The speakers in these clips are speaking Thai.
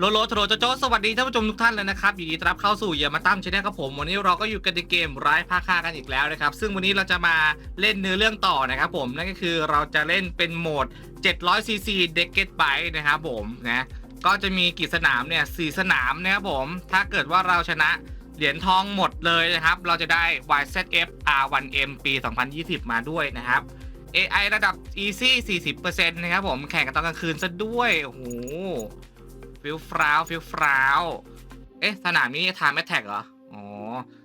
โลโลโทโรโจโจสวัสดีท่านผู้ชมทุกท่านเลยนะครับยินดีต้อนรับเข้าสู่อย่ามาตั้มชแนลครับผม วันนี้เราก็อยู่กันในเกมร้ายผ้าค่ากันอีกแล้วนะครับ ซึ่งวันนี้เราจะมาเล่นเนื้อเรื่องต่อนะครับผม นั่นก็คือเราจะเล่นเป็นโหมด 700cc d e c k e t b i นะครับผมนะ ก็จะมีกี่สนามเนี่ยสสนามนะครับผม ถ้าเกิดว่าเราชนะเหรียญทองหมดเลยนะครับ เราจะได้ YZF R1M ปี 2020 มาด้วยนะครับ AI ระดับ Easy 40%นะครับผม แข่งกันตอนกลางคืนซะด้วย โอ้โห ฟิลฟราวฟิลฟราวเอ๊ะ สนามนี้ทามแมทแท็กเหรอ อ๋อ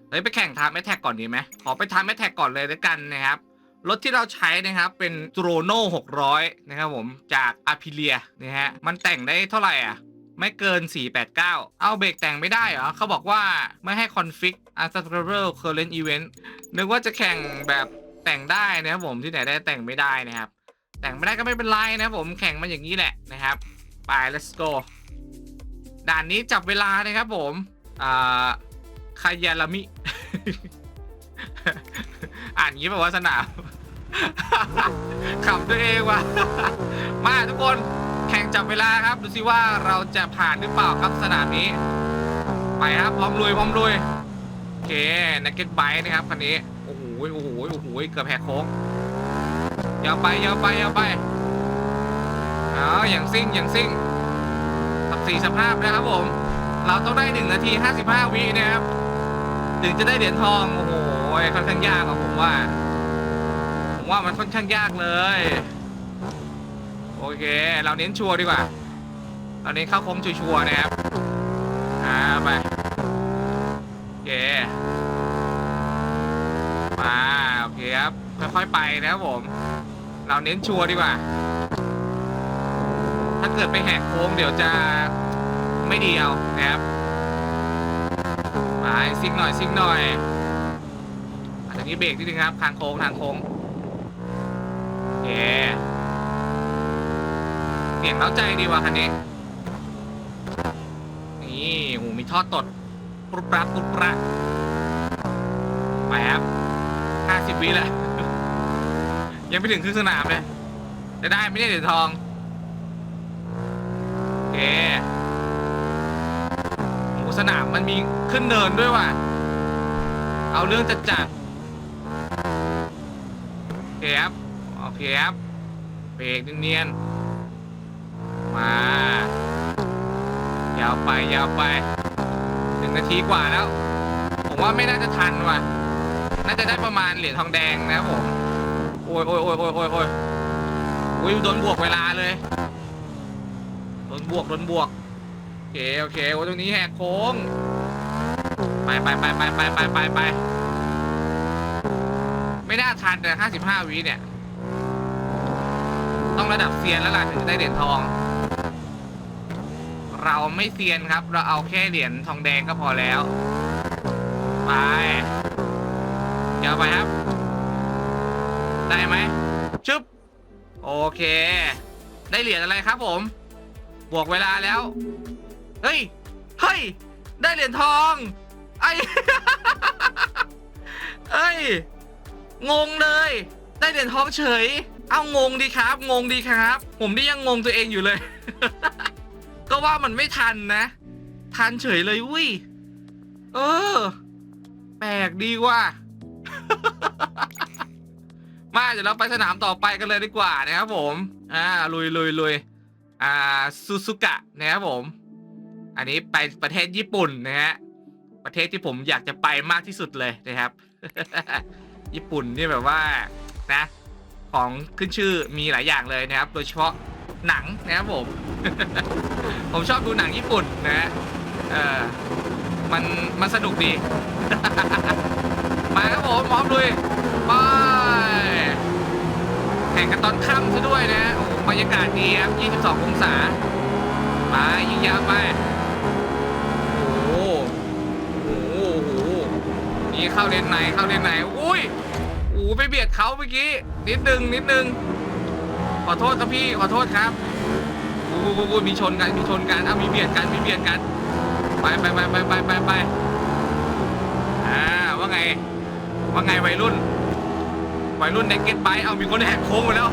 เฮ้ย ไปแข่งทามแมทแท็กก่อนดีไหม ขอไปทามแมทแท็กก่อนเลยแล้วกันนะครับ รถที่เราใช้นะครับ เป็นโ r โน่600 นะครับผม จากอาพิเลียนะฮะ มันแต่งได้เท่าไหร่อะ ไม่เกิน 489 เอาเบรกแต่งไม่ได้เหรอ เขาบอกว่าไม่ให้คอนฟิก unsubscriber current event นึกว่าจะแข่งแบบแต่งได้นะครับผม ที่ไหนได้แต่งไม่ได้นะครับ แต่งไม่ได้ก็ไม่เป็นไรนะครับผม แข่งมาอย่างนี้แหละนะครับ ไป let's go ด่านนี้จับเวลานะครับผมอ่าคายาลามิ อ่านงี้แบบว่าสนามขับตัวเองว่ะ มาทุกคนแข่งจับเวลาครับ ดูสิว่าเราจะผ่านหรือเปล่าครับสนามนี้ ไปครับพร้อมลุยพร้อมลุยโอเคนักเก็ตไบนะครับคันนี้โอ้โหโอ้โหโอ้โหเกือบแหกโค้งยาวไปยาวไปยาวไปเอาอย่างซิ่งอย่างซิ่ง สับสี่สภาพนะครับผม เราต้องได้หนึ่งนาทีห้าสิบห้าวินะครับ ถึงจะได้เหรียญทอง โอ้โหค่อนข้างยากครับผมว่า ผมว่ามันค่อนข้างยากเลย โอเค เราเน้นชัวร์ดีกว่า เราเน้นเข้าโค้งชัวร์ๆนะครับ อ่าไปโอเค มาโอเคครับค่อยๆไปนะครับผม เราเน้นชัวร์ดีกว่า ถ้าเกิดไปแหกโค้งเดี๋ยวจะไม่ดีเอานะครับไปซิกหน่อยซิกหน่อยอาจจะนี้เบรกนิดนึงครับทางโค้งทางโค้งโอเคเสียงเล้าใจดีว่ะคันนี้ นี่โหมีท่อตดปุบปรับปุบปรับไปครับห้าสิบวิแหละยังไม่ถึงครึ่งสนามเลย จะได้ไม่ได้เหรียญทอง เคโหสนามมันมีขึ้นเนินด้วยว่ะ เอาเรื่องจัดจัดโอเคครับโอเคครับเบรกเนียนๆมายาวไปยาวไปหนึ่งนาทีกว่าแล้ว ผมว่าไม่น่าจะทันว่ะ น่าจะได้ประมาณเหรียญทองแดงนะครับผม โอ้ยโอ้ยโอ้ยโอ้ยโอ้ยโอ้ยโดนบวกเวลาเลย นบวกโดนบวกโอเคโอเคโอ้ตรงนี้แหกโค้งไปไปไปไปไปไปไปไปไม่น่าทันแต่ห้าสิบห้าวิเนี่ย ต้องระดับเซียนแล้วล่ะถึงจะได้เหรียญทอง เราไม่เซียนครับ เราเอาแค่เหรียญทองแดงก็พอแล้ว ไปเดี๋ยวไปครับ ได้ไหมชึบโอเค ได้เหรียญอะไรครับผม บวกเวลาแล้ว เฮ้ย เฮ้ย ได้เหรียญทอง ไอ้เอ้ย งงเลย ได้เหรียญทองเฉย เอางงดีครับ งงดีครับ ผมนี่ยังงงตัวเองอยู่เลย ก็ว่ามันไม่ทันนะ ทันเฉยเลยอุ้ย เออ แปลกดีว่ะมาเดี๋ยวเราไปสนามต่อไปกันเลยดีกว่านะครับผม อ่า ลุยลุยลุย อ่าซูซูกะนะครับผม อันนี้ไปประเทศญี่ปุ่นนะฮะประเทศที่ผมอยากจะไปมากที่สุดเลยนะครับ ญี่ปุ่นนี่แบบว่านะของขึ้นชื่อมีหลายอย่างเลยนะครับ โดยเฉพาะหนังนะครับผม ผมชอบดูหนังญี่ปุ่นนะฮะเออมันมันสนุกดี มาครับผมพร้อมลุยไปแข่งกันตอนค่ำซะด้วยนะโอ้โห บรรยากาศดีครับ 22 องศาไปยิงยาวไป โอ้โหโอ้โหโอ้โหนี่เข้าเลนไหนเข้าเลนไหน อุ้ยโอ้โหไปเบียดเขาเมื่อกี้ นิดนึง นิดนึง ขอโทษครับพี่ ขอโทษครับโอ้โหโอ้มีชนกัน มีชนกัน เอามีเบียดกัน มีเบียดกัน ไปไปไปไปไปไปไปอ่า ว่าไง ว่าไงวัยรุ่น วัยรุ่นเด็กเก็ตไบเอามีคนแหกโค้งไปแล้ว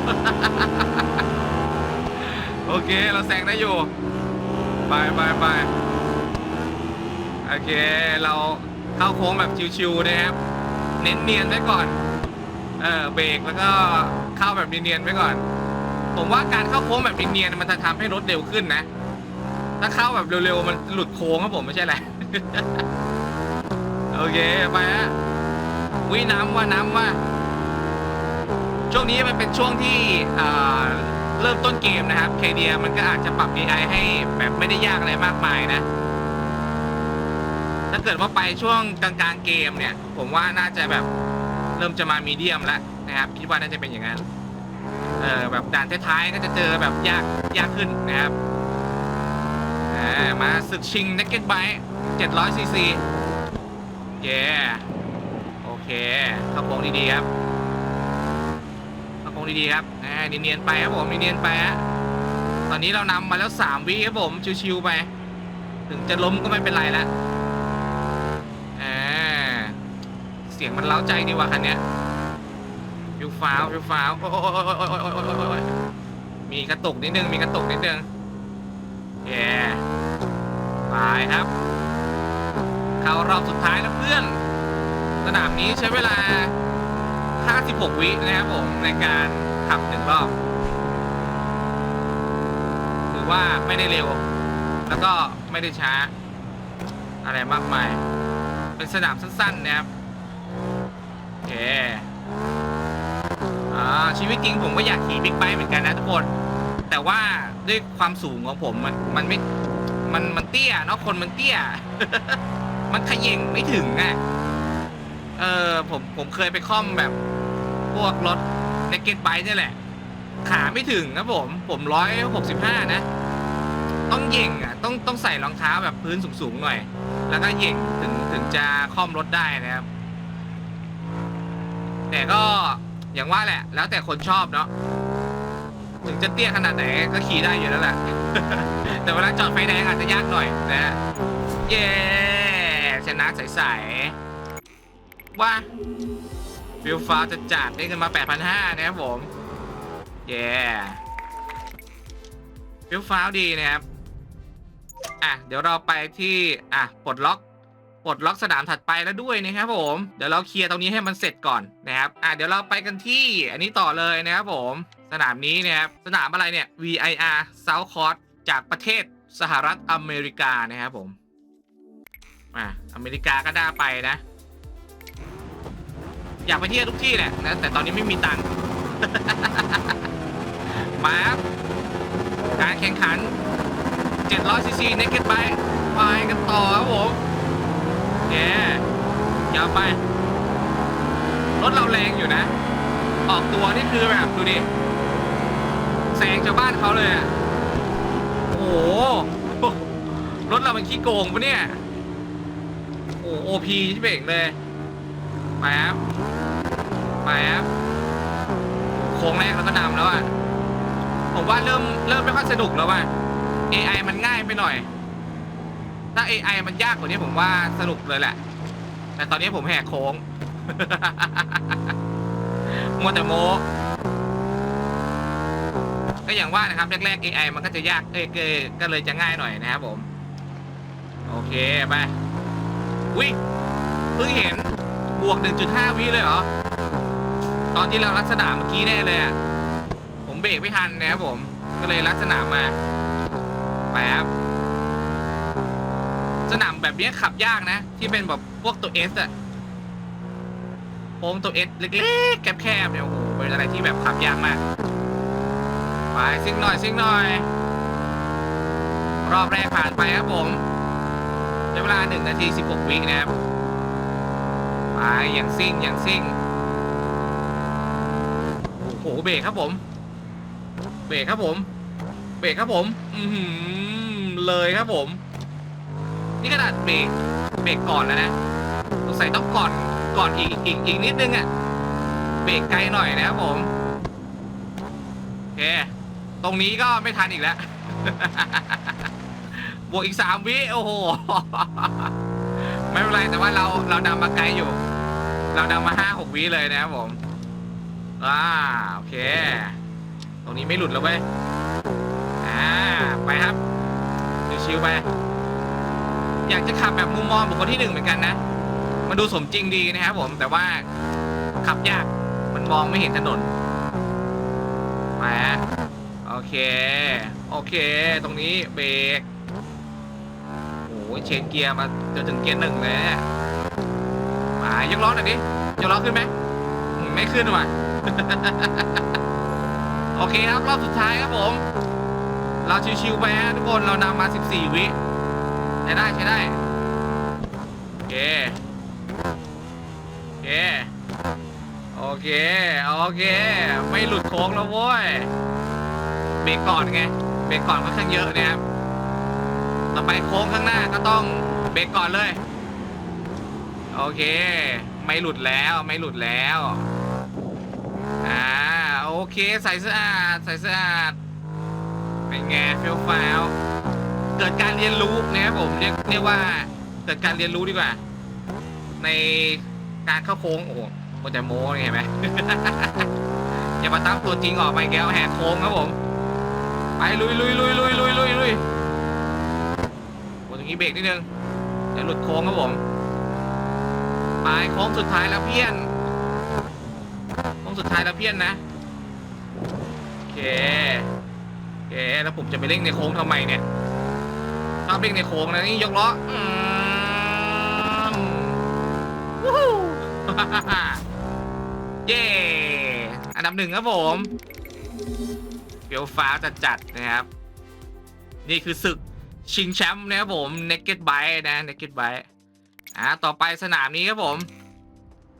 โอเค เราแซงได้อยู่ ไปไปไปโอเค เราเข้าโค้งแบบชิวๆนะครับ เน้นเนียนไว้ก่อน เออเบรกแล้วก็เข้าแบบเนียนๆไว้ก่อน ผมว่าการเข้าโค้งแบบเนียนๆมันจะทำให้รถเร็วขึ้นนะ ถ้าเข้าแบบเร็วๆมันหลุดโค้งครับผมไม่ใช่แหละโอเคไปฮะวิน้ำว่าน้ำว่า ช่วงนี้มันเป็นช่วงที่อ่า เริ่มต้นเกมนะครับเคเดียมันก็อาจจะปรับ AI ให้แบบไม่ได้ยากอะไรมากมายนะ ถ้าเกิดว่าไปช่วงกลางๆเกมเนี่ย ผมว่าน่าจะแบบเริ่มจะมามีเดียมแล้วนะครับคิดว่าน่าจะเป็นอย่างนั้นเออแบบด่านท้ายๆก็จะเจอแบบยากยากขึ้นนะครับมาศึกชิง Naked Bike 700 cc เย้โอเคเข้าโค้งดีๆครับ ดีๆครับอ่าเนียนๆไปครับผมเนียนๆไปฮะตอนนี้เรานำมาแล้วสามวิครับผมชิวๆไป ถึงจะล้มก็ไม่เป็นไรละอ่าเสียงมันเล้าใจดีว่ะคันเนี้ยฟิฟ้าวยูฟ้าวโอ้ยโอ้ยโอ้ยโอ้ยโอ้ยมีกระตุกนิดนึงมีกระตุกนิดนึงแย่ตายครับ เข้ารอบสุดท้ายแล้วเพื่อน สนามนี้ใช้เวลา 6 วินะครับผมในการขับหนึ่งรอบ ถือว่าไม่ได้เร็ว แล้วก็ไม่ได้ช้า อะไรมากมาย เป็นสนามสั้นๆนะครับ โอเคอ่าชีวิตจริงผมก็อยากขี่บิ๊กไบค์เหมือนกันนะทุกคน แต่ว่าด้วยความสูงของผมมันมันไม่ มันมันเตี้ยเนาะคนมันเตี้ย มันขย่งไม่ถึงอะเออผมผมเคยไปค่อมแบบ พวกรถในเกตไบค์นี่แหละ ขาไม่ถึงครับผม ผมร้อยหกสิบห้านะ ต้องเหย่งอะ ต้องต้องใส่รองเท้าแบบพื้นสูงๆหน่อย แล้วก็เหย่งถึงถึงจะค่อมรถได้นะครับ แต่ก็อย่างว่าแหละ แล้วแต่คนชอบเนาะ ถึงจะเตี้ยขนาดไหนก็ขี่ได้อยู่แล้วแหละ แต่เวลาจอดไฟแดงอาจจะยากหน่อยนะฮะ เย้ ชนะใสๆว่า ฟิลฟ้าจะจัดได้เงินมา 8,500 นะครับผม เย้ฟิลฟ้าดีนะครับ อะ เดี๋ยวเราไปที่ อะ ปลดล็อก ปลดล็อกสนามถัดไปแล้วด้วยนะครับผม เดี๋ยวเราเคลียร์ตรงนี้ให้มันเสร็จก่อนนะครับ อะ เดี๋ยวเราไปกันที่ อันนี้ต่อเลยนะครับผม สนามนี้นะครับ สนามอะไรเนี่ย VIR South Coast จากประเทศสหรัฐอเมริกานะครับผม อะ อเมริกาก็ได้ไปนะ อยากไปเที่ยวทุกที่แหละนะแต่ตอนนี้ไม่มีตังค์ มาครับการแข่งขัน 700 ซีซี Naked Bike ไปกันต่อครับผมเย้ยาวไป รถเราแรงอยู่นะ ออกตัวนี่คือแบบดูดิแซงชาวบ้านเขาเลยอะโอ้โห รถเรามันขี้โกงปะเนี่ย โอ้โอพีที่เบ่งเลยไปครับ ไปครับโค้งแรกเราก็นำแล้วอะผมว่าเริ่มเริ่มไม่ค่อยสนุกแล้วว่ะ AI มันง่ายไปหน่อย ถ้า AI มันยากกว่านี้ผมว่าสนุกเลยแหละ แต่ตอนนี้ผมแหกโค้ง มัวแต่โมก็อย่างว่านะครับแรกๆ AI มันก็จะยากเอ้ยเอก็เลยจะง่ายหน่อยนะครับผม โอเคไปวิเพิ่งเห็นบวก 1.5 วิเลยเหรอ ตอนที่เราลักษณะเมื่อกี้แน่เลยอะผมเบรกไม่ทันนะครับผม ก็เลยลักษณะมาไปครับสนามแบบนี้ขับยากนะ ที่เป็นแบบพวกตัวเอสอะโค้งตัวเอสเล็กๆแคบๆเนี่ยโอ้โหเป็นอะไรที่แบบขับยากมากไปซิ่งหน่อยซิ่งหน่อย รอบแรกผ่านไปครับผมใช้เวลา1นาที16วินะครับไปอย่างซิ่งอย่างซิ่ง เบรกครับผม เบรกครับผม เบรกครับผม อือหือเลยครับผม นี่ขนาดเบรก เบรกก่อนแล้วนะสงสัยต้องก่อนก่อนอีกอีกอีกนิดนึงอะ่ะ เบรกไกลหน่อยนะครับผมโอเค ตรงนี้ก็ไม่ทันอีกแล้ว บวกอีกสามวิ โอ้โห ไม่เป็นไรแต่ว่าเราเรานำมาไกลอยู่ เรานำมาห้าหกวิเลยนะครับผม อ่าโอเค ตรงนี้ไม่หลุดแล้วเว้ยอ่าไปครับชชิวๆไป อยากจะขับแบบมุมมองบุคคลที่หนึ่งเหมือนกันนะ มันดูสมจริงดีนะครับผม แต่ว่าขับยาก มันมองไม่เห็นถนนมาโอเค โอเค ตรงนี้เบรกโอ้ยเชนเกียร์มาจนถึงเกียร์หนึ่งเลยมายกล้อหน่อยดิยกล้อขึ้นไหมอืมไม่ขึ้นว่ะ โอเคครับ รอบสุดท้ายครับผม เราชิวๆไปฮะทุกคนเรานำมา 14 วิใช้ได้ใช้ได้ โอเค โอเค โอเค โอเค ไม่หลุดโค้งแล้วโว้ยเบรกก่อนไงเบรกก่อนค่อนข้างเยอะเนี่ยครับต่อไปโค้งข้างหน้าก็ต้องเบรกก่อนเลย โอเค ไม่หลุดแล้วไม่หลุดแล้ว เคใส่สะอาดใส่สะอาดเป็นไงเฟลฟาวเกิดการเรียนรู้นะครับผมเรียกเรียกว่าเกิดการเรียนรู้ดีกว่า ในการเข้าโค้งโอ้โหโคตรจะโม้เห็นไหม อย่ามาตั้งตัวจริงออกไปแก้วแหกโค้งครับผม ไปลุยลุยลุยลุยลุยลุยลุยโอ้ตรงนี้เบรกนิดนึงเดี๋ยวหลุดโค้งครับผมไปโค้งสุดท้ายแล้วเพี้ยนโค้งสุดท้ายแล้วเพี้ยนนะ เคโอเคแล้วผมจะไปเร่งในโค้งทำไมเนี่ยชอบเร่งในโค้งนะนี่ยกล้ออืมวู้เย้อันดับหนึ่งครับผมเฟียวฟ้าจัดจัดนะครับ นี่คือศึกชิงแชมป์นะครับผม Naked Bike นะ Naked Bike อ่าต่อไปสนามนี้ครับผม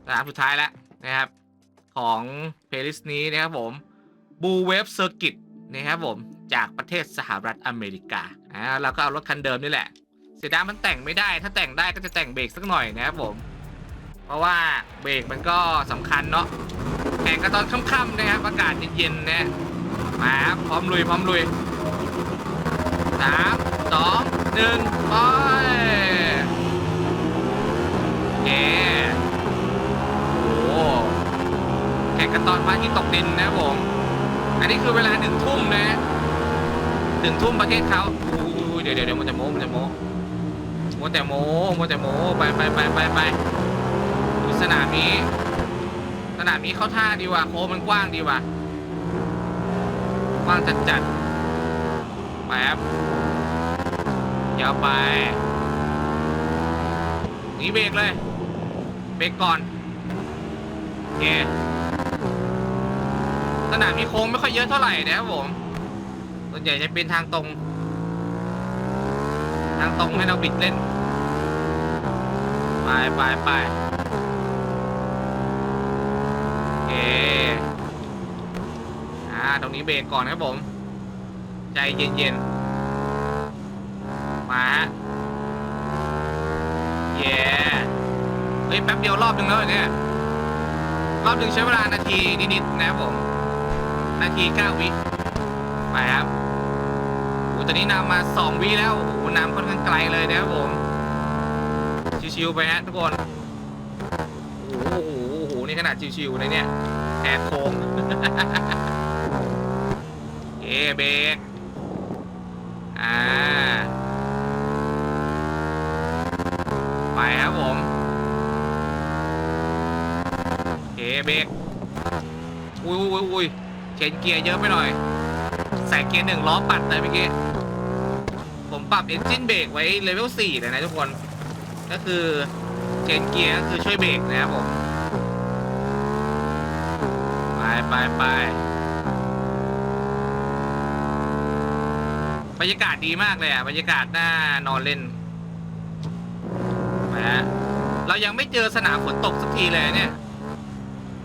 สนามสุดท้ายแล้วนะครับ ของเพลย์ลิสต์นี้นะครับผม บูเวฟเซอร์กิตนะครับผม จากประเทศสหรัฐอเมริกาอ่าเราก็เอารถคันเดิมนี่แหละ เสียดายมันแต่งไม่ได้ ถ้าแต่งได้ก็จะแต่งเบรกสักหน่อยนะครับผม เพราะว่าเบรกมันก็สำคัญเนาะแข่งกันตอนค่ำๆนะครับอากาศเย็นๆนะมาพร้อมลุยพร้อมลุยสามสองหนึ่งไปเย้โอ้แข่งกันตอนพระอาทิตย์ตกดินนะผม อันนี้คือเวลาหนึ่งทุ่มนะหนึ่งทุ่มประเทศเขาเดี๋ยวเดี๋ยวมันจะโม้มันจะโม้มัวแต่โม้มัวแต่โม้ไปไปไปไปไปสนามนี้สนามนี้เข้าท่าดีว่ะโค้งมันกว้างดีว่ะกว้างจัดจัดๆไปครับยาวไปหนีเบรกเลย เบรกก่อนโอเค สนามนี้โค้งไม่ค่อยเยอะเท่าไหร่นะครับผมส่วนใหญ่จะเป็นทางตรง ทางตรงให้เราบิดเล่น ไปไปไปโอเคอ่าตรงนี้เบรกก่อนครับผม ใจเย็นๆ มาฮะเย้เฮ้ยแป๊บเดียวรอบนึงแล้วเหรอเนี่ย รอบหนึ่งใช้เวลานาทีนิดๆนะครับผม นาทีเก้าวิไปครับโอ้ตอนนี้นำมาสองวิแล้ว โอ้โหนำค่อนข้างไกลเลยนะครับผม ชิวๆไปฮะทุกคน โอ้โห โอ้โห นี่ขนาดชิวๆเลยเนี่ยแอบโค้งเอเบรกอ่า ไปครับผมเอเบรกอุ้ยอุ้ยอุ้ย เชนเกียร์เยอะไปหน่อย ใส่เกียร์หนึ่งล้อปัดเลยเมื่อกี้ ผมปรับเอนจินเบรกไว้เลเวล4เลยนะทุกคน ก็คือเชนเกียร์ก็คือช่วยเบรกนะครับผม ไปไปไปบรรยากาศดีมากเลยอะ บรรยากาศน่านอนเล่นไปฮะเรายังไม่เจอสนามฝนตกสักทีเลยเนี่ย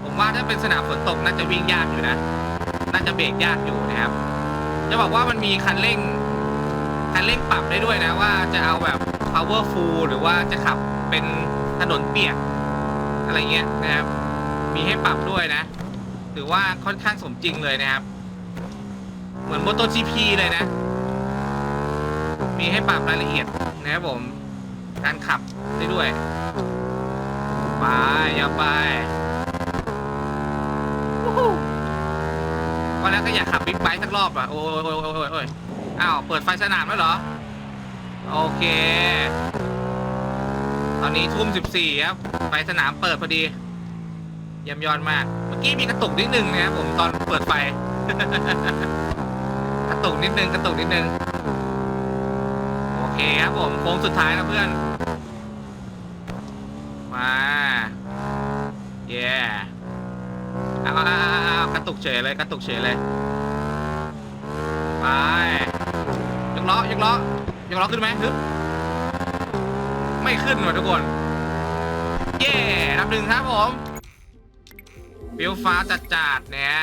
ผมว่าถ้าเป็นสนามฝนตกน่าจะวิ่งยากอยู่นะ น่าจะเบรกยากอยู่นะครับ จะบอกว่ามันมีคันเร่ง คันเร่งปรับได้ด้วยนะว่าจะเอาแบบ powerful หรือว่าจะขับเป็นถนนเปียก อะไรเงี้ยนะครับ มีให้ปรับด้วยนะ ถือว่าค่อนข้างสมจริงเลยนะครับ เหมือน MotoGP เลยนะ มีให้ปรับรายละเอียดนะครับผม การขับได้ด้วย ไปยาวไป วันนั้นก็อยากขับบิ๊กไบค์สักรอบอะโอ้ยโอ้ยโอ้ยโอ้ยโอ้ยอ้าวเปิดไฟสนามแล้วเหรอ โอเค ตอนนี้ทุ่ม14ครับไฟสนามเปิดพอดีเยี่ยมยอดมาก เมื่อกี้มีกระตุกนิดนึงนะครับผมตอนเปิดไฟ กระตุกนิดนึงกระตุกนิดนึง โอเคครับผมโค้งสุดท้ายแล้วเพื่อน มา เย้เอาเอาเอาเอากระ ตุกเฉยเลยกระตุกเฉยเลยไปยกล้อยกล้อยกล้อขึ้นไหมฮึบไม่ขึ้นหน่อยทุกคนเย้นับหนึ่งครับผมฟิวฟ้าจัดจัดเนี่ย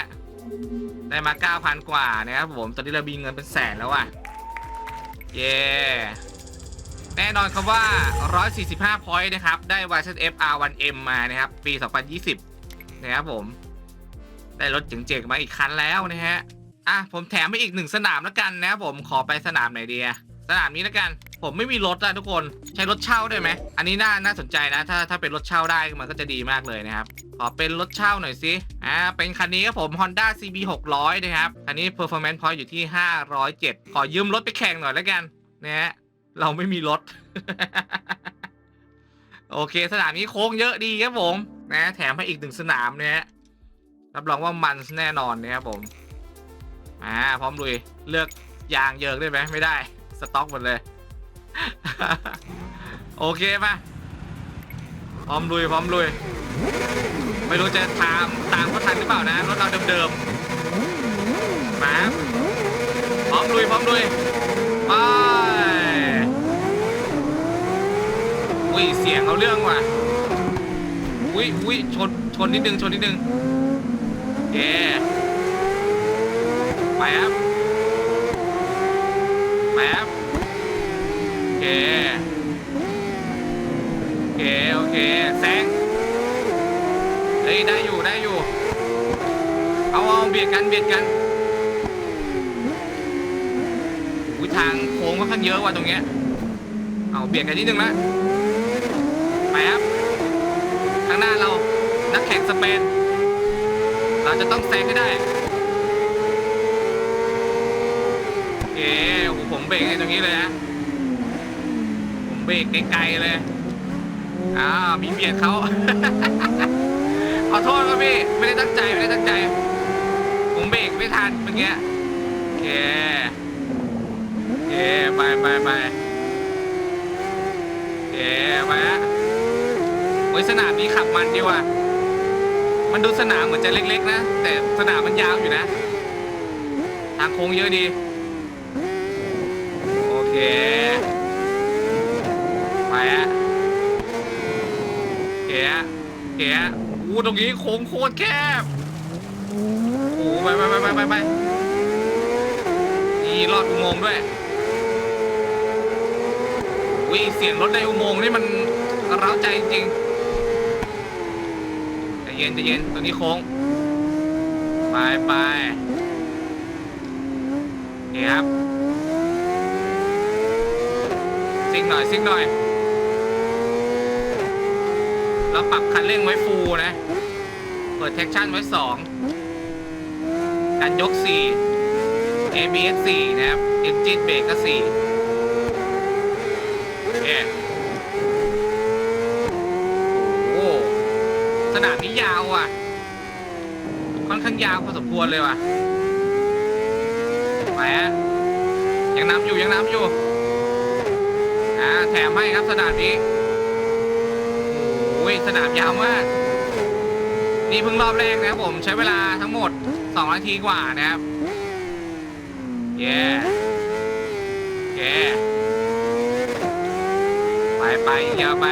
ได้มา 9,000 กว่านะครับผม ตอนนี้เรามีเงินเป็นแสนแล้วอะ เย้แน่นอนครับว่า 145 พอยต์นะครับ ได้ YZF R1M มานะครับ ปี 2020 นะครับผม ได้รถเจ๋งๆมาอีกคันแล้วนะฮะ อะผมแถมให้อีกหนึ่งสนามแล้วกันนะครับผมขอไปสนามไหนดีอะสนามนี้แล้วกัน ผมไม่มีรถอะทุกคนใช้รถเช่าได้ไหม อันนี้น่าน่าสนใจนะ ถ้าถ้าเป็นรถเช่าได้มันก็จะดีมากเลยนะครับ ขอเป็นรถเช่าหน่อยสิ อ่า เป็นคันนี้ครับผม Honda CB 600นะครับอันนี้ performance point อยู่ที่ 507 ขอยืมรถไปแข่งหน่อยแล้วกันนะฮะ เราไม่มีรถ โอเค สนามนี้โค้งเยอะดีครับผม นะ แถมให้อีกหนึ่งสนามนะฮะ รับรองว่ามันแน่นอนนะครับผมอ่าพร้อมลุยเลือกยางเยิงได้ไหมไม่ได้ สต็อกหมดเลย โอเคมาพร้อมลุยพร้อมลุย ไม่รู้จะตามตามเขาทันหรือเปล่านะรถเราเดิมๆมาพร้อมลุยพร้อมลุยไปอุ้ยเสียงเอาเรื่องว่ะอุ้ยอุ้ยชนชนนิดนึงชนนิดนึง เย้ไปครับ ไปครับ โอเค โอเค โอเค แซง เฮ้ย ได้อยู่ ได้อยู่ เอาเอาเบียดกัน เบียดกันอุ้ยทางโค้งค่อนข้างเยอะว่ะตรงเนี้ย เอาเบียดกันนิดนึงละไปครับ ข้างหน้าเรา นักแข่งสเปน เราจะต้องแซงให้ได้ โอเคโอ้โหผมเบรกในตรงนี้เลยนะผมเบรกไกลๆเลย อ้าว มีเบียดเขา ขอโทษครับพี่ ไม่ได้ตั้งใจ ไม่ได้ตั้งใจ ผมเบรกไม่ทันเมื่อกี้โอเคโอเคไปไปไปโอเคไปฮะโอ้ยสนามนี้ขับมันดีว่ะ มันดูสนามเหมือนจะเล็กๆนะ แต่สนามมันยาวอยู่นะ ทางโค้งเยอะดี โอเค ไปฮะโอเคฮะเคฮะอู้ตรงนี้โค้งโคตรแคบโอ้ไปไปไปไปไปไปนี่รอดอุโมงค์ด้วยวิเสียงรถในอุโมงค์นี่มันร้าวใจจริงๆ ย็นใจเย็นตัวนี้โค้ง ไปไปโอเครับซิ่งหน่อยซิ่งหน่อย เราปรับคันเร่งไว้ฟูนะ เปิดแท็กชั่นไว้2การยก4 ABS 4 นะครับ Engine Brake ก็4โอเคโอ้โหส นามนี้ยาวอะ ค่อนข้างยาวพอสมควรเลยว่ะไปฮะยังน้ำอยู่ยังน้ำอยู่อ่าแถมให้ครับสนามนี้โอ้ยสนามยาวมาก นี่เพิ่งรอบแรกนะครับผมใช้เวลาทั้งหมด2นาทีกว่านะครับเย้เย้ไปไปยอะไป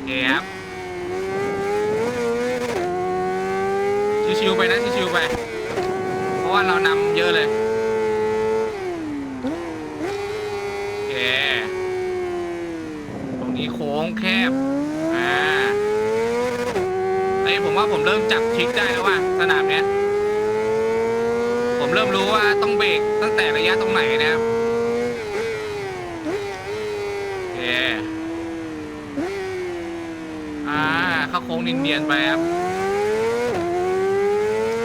เย้ ครับชิวๆไปนะชิวๆไป เพราะว่าเรานำเยอะเลยโอเคตรงนี้โค้งแคบอ่าไอ้ผมว่าผมเริ่มจับทริกได้แล้วว่าสนามเนี้ย ผมเริ่มรู้ว่าต้องเบรกตั้งแต่ระยะตรงไหนนะครับ เข้าโค้งเนียนๆไปครับ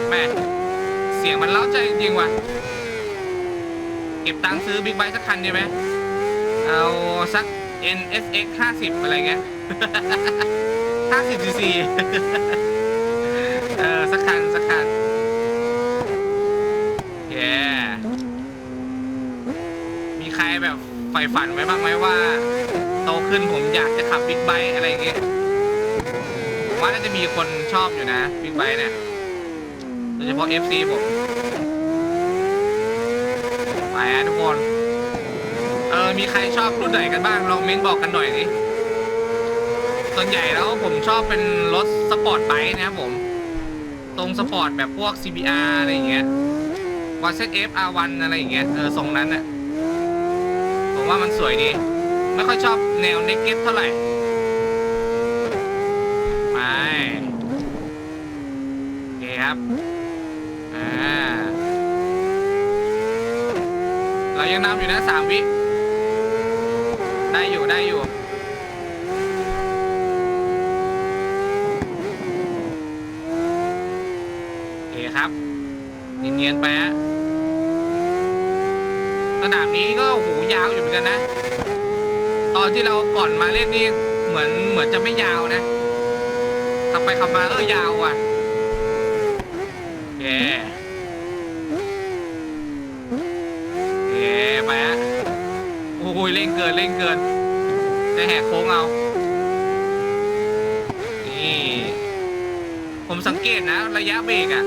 แม่เสียงมันเล้าใจจริงๆว่ะ เก็บตังค์ซื้อบิ๊กไบค์สักคันดีไหมเอาสัก NSX 50 อะไรเงี้ย50 cc เออสักคัน สักคันแย่มีใครแบบใฝ่ฝันไว้บ้างไหมว่า โตขึ้นผมอยากจะขับบิ๊กไบค์อะไรเงี้ย ว่าน่าจะมีคนชอบอยู่นะบิ๊กไบค์เนี่ยโดยเฉพาะ FC ผมไปอะทุกคนเออมีใครชอบรุ่นไหนกันบ้างลองเม้นบอกกันหน่อยดิส่วนใหญ่แล้วผมชอบเป็นรถสปอร์ตไบค์นะครับผม ตรงสปอร์ตแบบพวก CBR อะไรอย่างเงี้ย y z f R1 อะไรอย่างเงี้ยเออทรงนั้นน่ะผมว่ามันสวยดี ไม่ค่อยชอบแนวเนกเก็ตเท่าไหร่ เครับอ่าเรายังนำอยู่นะสามวิ ได้อยู่ได้อยู่ โอเคครับเนียนๆไปฮะสนามนี้ก็โอ้โหยาวอยู่เหมือนกันนะ ตอนที่เราก่อนมาเล่นนี่เหมือนเหมือนจะไม่ยาวนะขับไปขับมาเออยาวอะโอเค เอ๊ไปฮะโอ้ ยเร่งเกินเร่งเกินจะแหกโค้งเอา นี่ ผมสังเกตนะ ระยะเบรกอะ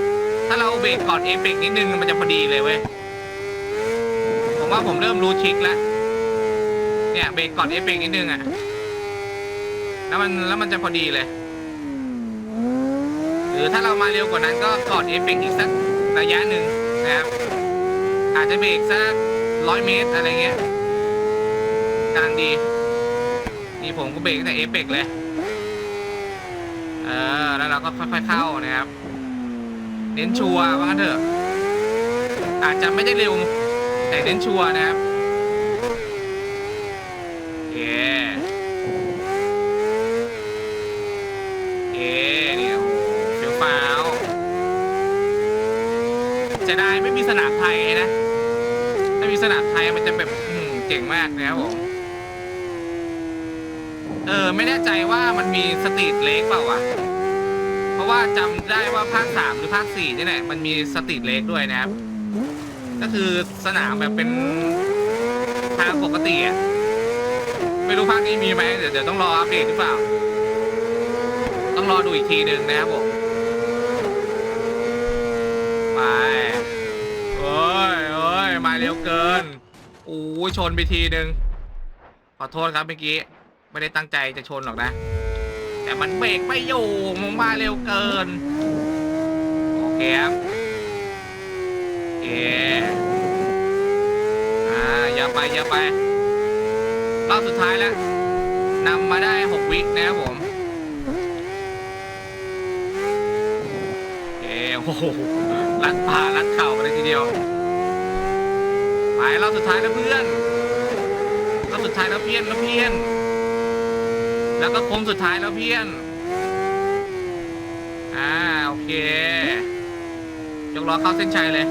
ถ้าเราเบรกก่อนเอเบรกนิดนึงมันจะพอดีเลยเว้ย ผมว่าผมเริ่มรู้ทริคแล้ว เนี่ยเบรกก่อนเอเบรกนิดนึงอะแล้วมันแล้วมันจะพอดีเลย หรือถ้าเรามาเร็วกว่านั้นก็ก่อนเอเบรกอีกสักระยะหนึ่งนะครับ อาจจะเบรกสักร้อยเมตรอะไรเงี้ยำลังดี นี่ผมก็เบรกตั้งแต่เอเบกเลยเออแล้วเราก็ค่อยๆเข้านะครับ เน้นชัวร์ว่างั้นเถอะ อาจจะไม่ได้เร็ว แต่เน้นชัวร์นะครับโอเอเนี่ยโอ้เฟี้ยวฟ้าวจะได้ไม่มีสนามไทยนะ ถ้ามีสนามไทยมันจะแบบเจ๋งมากนะครับผม เออไม่แน่ใจว่ามันมีสตรีทเล็กเปล่าวะเพราะว่าจำได้ว่าภาคสามหรือภาคสี่นี่แหละมันมีสตรีทเล็กด้วยนะครับ ก็คือสนามแบบเป็นทางปกติอะไม่รู้ภาคนี้มีไหมเดี๋ยวเดี๋ยวต้องรออัปเดตหรือเปล่า ต้องรอดูอีกทีหนึ่งนะครับผมไปโอ้ยโอ้ยมาเร็วเกินโอ้ยชนไปทีหนึ่งขอโทษครับเมื่อกี้ ไม่ได้ตั้งใจจะชนหรอกนะ แต่มันเบรกไม่อยู่มันมาเร็วเกิน โอเคครับโอเอ่าอย่าไปอย่าไปรอบสุดท้ายแล้วนำมาได้หกวินะครับผมโอเคโอ้โหลัดผ่าลัดเข่ากันเลยทีเดียวไปรอบสุดท้ายแล้วเพื่อนรอบสุดท้ายแล้วเพี้ยนแล้วเพี้ยน แล้วก็โค้งสุดท้ายแล้วเพี้ยน อ่า โอเค ยกล้อเข้าเส้นชัยเลย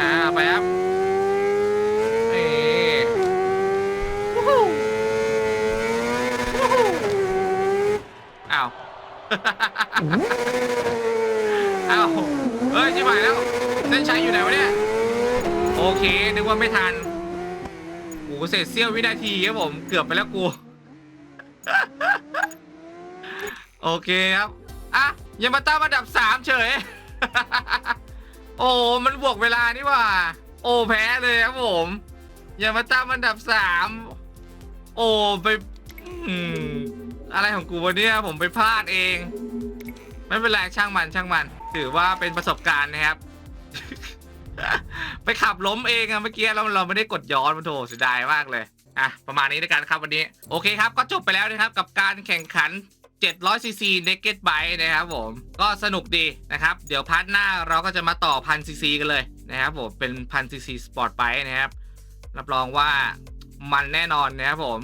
อ่า ไปครับนี่วู้ฮู้วู้ฮู้อ้าว อ้าว เฮ้ยจิ๋วหายแล้ว เส้นชัยอยู่ไหนวะเนี่ย โอเค นึกว่าไม่ทันโอ้โห เศษเสี้ยววินาทีครับผม เกือบไปแล้วกู โอเคครับ อะยามาต้าอันดับสามเฉย โอ้ มันบวกเวลานี่ว่า โอ้แพ้เลยครับผมยามาต้าอันดับสามโอ้ไปอะไรของกูวะเนี่ยผมไปพลาดเอง ไม่เป็นไรช่างมันช่างมัน ถือว่าเป็นประสบการณ์นะครับ ไปขับล้มเองอะเมื่อกี้เราเราไม่ได้กดย้อนมันโถเสียดายมากเลยอะประมาณนี้ด้วยกันครับวันนี้ โอเคครับ ก็จบไปแล้วนะครับกับการแข่งขัน700 cc naked bike นะครับผม ก็สนุกดีนะครับ เดี๋ยวพาร์ทหน้าเราก็จะมาต่อ 1000 cc กันเลยนะครับผม เป็น 1000 cc sport bike นะครับ รับรองว่ามันแน่นอนนะครับผม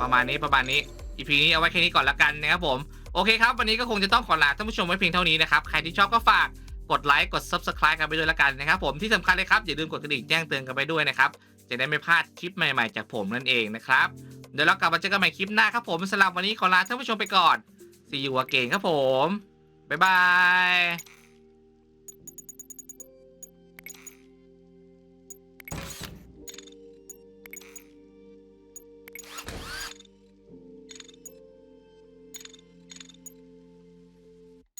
ประมาณนี้ประมาณนี้ EP นี้เอาไว้แค่นี้ก่อนละกันนะครับผม โอเคครับ วันนี้ก็คงจะต้องขอลาท่านผู้ชมไว้เพียงเท่านี้นะครับ ใครที่ชอบก็ฝาก กดไลค์กด Subscribe กันไปด้วยละกันนะครับผมที่สำคัญเลยครับอย่าลืมกดกระดิ่งแจ้งเตือนกันไปด้วยนะครับจะได้ไม่พลาดคลิปใหม่ๆ จากผมนั่นเองนะครับเดี๋ยวเรากลับมาเจอกันใหม่คลิปหน้าครับผมสำหรับวันนี้ขอลาท่านผู้ชมไปก่อน See you again ครับผมบ๊ายบาย